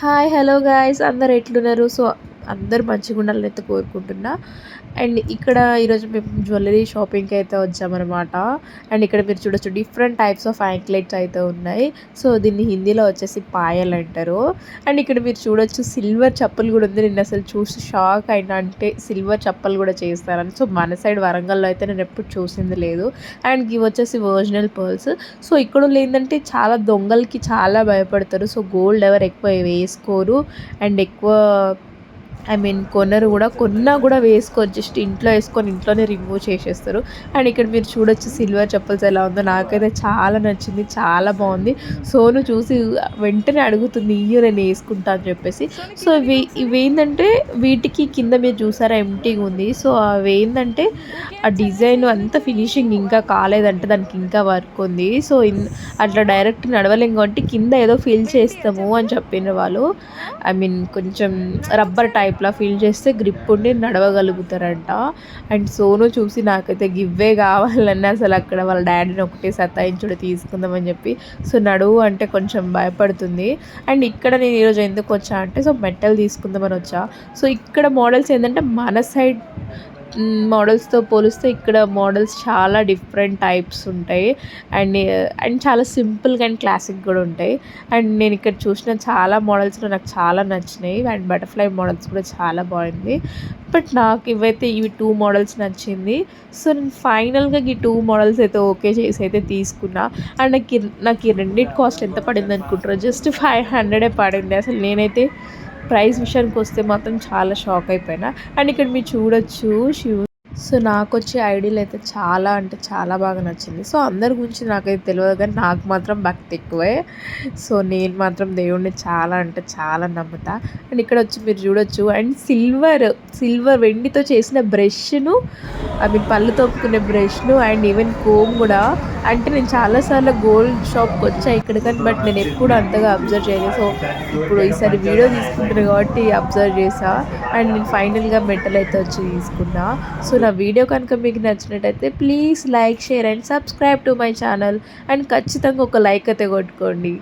Hi hello guys అందరు ఎట్లున్నారు? So అందరు మంచిగా ఉండాలని అయితే కోరుకుంటున్నా. అండ్ ఇక్కడ ఈరోజు మేము జ్యువెలరీ షాపింగ్కి అయితే వచ్చామన్నమాట. అండ్ ఇక్కడ మీరు చూడొచ్చు డిఫరెంట్ టైప్స్ ఆఫ్ యాంక్లెట్స్ అయితే ఉన్నాయి. సో దీన్ని హిందీలో వచ్చేసి పాయల్ అంటారు. అండ్ ఇక్కడ మీరు చూడొచ్చు సిల్వర్ చెప్పులు కూడా ఉంది. నేను అసలు చూసి షాక్ అయినా అంటే సిల్వర్ చెప్పులు కూడా చేస్తారని. సో మన సైడ్ వరంగల్లో అయితే నేను ఎప్పుడు చూసింది లేదు. అండ్ ఇవి వచ్చేసి ఒరిజినల్ పర్ల్స్. సో ఇక్కడ ఏంటంటే చాలా దొంగలకి చాలా భయపడతారు. సో గోల్డ్ ఎవరు ఎక్కువ వేసుకోరు. అండ్ ఎక్కువ ఐ మీన్ కొనరు కూడా కొన్నా కూడా వేసుకోరు. జస్ట్ ఇంట్లో వేసుకొని ఇంట్లోనే రిమూవ్ చేసేస్తారు. అండ్ ఇక్కడ మీరు చూడొచ్చు సిల్వర్ చెప్పల్స్ ఎలా ఉందో. నాకైతే చాలా నచ్చింది చాలా బాగుంది. సోను చూసి వెంటనే అడుగుతుంది ఇయ్యో నేను వేసుకుంటా అని చెప్పేసి. సో ఇవి ఇవి ఏంటంటే వీటికి కింద మీరు చూసారా ఎంటీగా ఉంది. సో అవి ఏంటంటే ఆ డిజైన్ అంతా ఫినిషింగ్ ఇంకా కాలేదంటే దానికి ఇంకా వర్క్ ఉంది. సో అట్లా డైరెక్ట్ నడవలేం కాబట్టి కింద ఏదో ఫిల్ చేస్తాము అని చెప్పిన వాళ్ళు. ఐ మీన్ కొంచెం రబ్బర్ టైప్ టైప్లా ఫీల్ చేస్తే గ్రిప్ ఉండి నడవగలుగుతారంట. అండ్ సోను చూసి నాకైతే గివ్వే కావాలని అసలు అక్కడ వాళ్ళ డాడీని ఒకటే సతాయించుడు తీసుకుందామని చెప్పి. సో నడువు అంటే కొంచెం భయపడుతుంది. అండ్ ఇక్కడ నేను ఈరోజు ఎందుకు వచ్చా అంటే సో మెట్టలు తీసుకుందామని వచ్చా. సో ఇక్కడ మోడల్స్ ఏంటంటే మన సైడ్ మోడల్స్తో పోలిస్తే ఇక్కడ మోడల్స్ చాలా డిఫరెంట్ టైప్స్ ఉంటాయి. అండ్ అండ్ చాలా సింపుల్గా అండ్ క్లాసిక్ కూడా ఉంటాయి. అండ్ నేను ఇక్కడ చూసిన చాలా మోడల్స్లో నాకు చాలా నచ్చినాయి. అండ్ బటర్ఫ్లై మోడల్స్ కూడా చాలా బాగుంది. బట్ నాకు ఇవైతే ఇవి టూ మోడల్స్ నచ్చింది. సో నేను ఫైనల్గా ఈ టూ మోడల్స్ అయితే ఓకే చేసి అయితే తీసుకున్నా. అండ్ నాకు నాకు ఈ రెండింటి కాస్ట్ ఎంత పడింది అనుకుంటారు జస్ట్ ఫైవ్ హండ్రెడే పడింది. అసలు నేనైతే ప్రైస్ విషయానికి వస్తే మాత్రం చాలా షాక్ అయిపోయినా. అండ్ ఇక్కడ మీరు చూడొచ్చు శివ సో నాకు వచ్చే ఐడియాలు అయితే చాలా అంటే చాలా బాగా నచ్చింది. సో అందరి గురించి నాకైతే తెలియదు కానీ నాకు మాత్రం భక్తి ఎక్కువే. సో నేను మాత్రం దేవుడిని చాలా అంటే చాలా నమ్ముతా. అండ్ ఇక్కడ వచ్చి మీరు చూడొచ్చు. అండ్ సిల్వర్ సిల్వర్ వెండితో చేసిన బ్రష్ను అవి పళ్ళు తోపుకునే బ్రష్ను అండ్ ఈవెన్ కోమ్ కూడా. అంటే నేను చాలాసార్లు గోల్డ్ షాప్కి వచ్చా ఇక్కడ కానీ బట్ నేను ఎప్పుడు అంతగా అబ్జర్వ్ చేయలేదు. సో ఇప్పుడు ఈసారి వీడియో తీసుకుంటున్నాను కాబట్టి అబ్జర్వ్ చేసా. అండ్ నేను ఫైనల్గా మెటల్ అయితే వచ్చి తీసుకున్నా. సో నా వీడియో కనుక మీకు నచ్చినట్టయితే please like share and subscribe to my channel. And ఖచ్చితంగా ఒక లైక్ అయితే కొట్టుకోండి.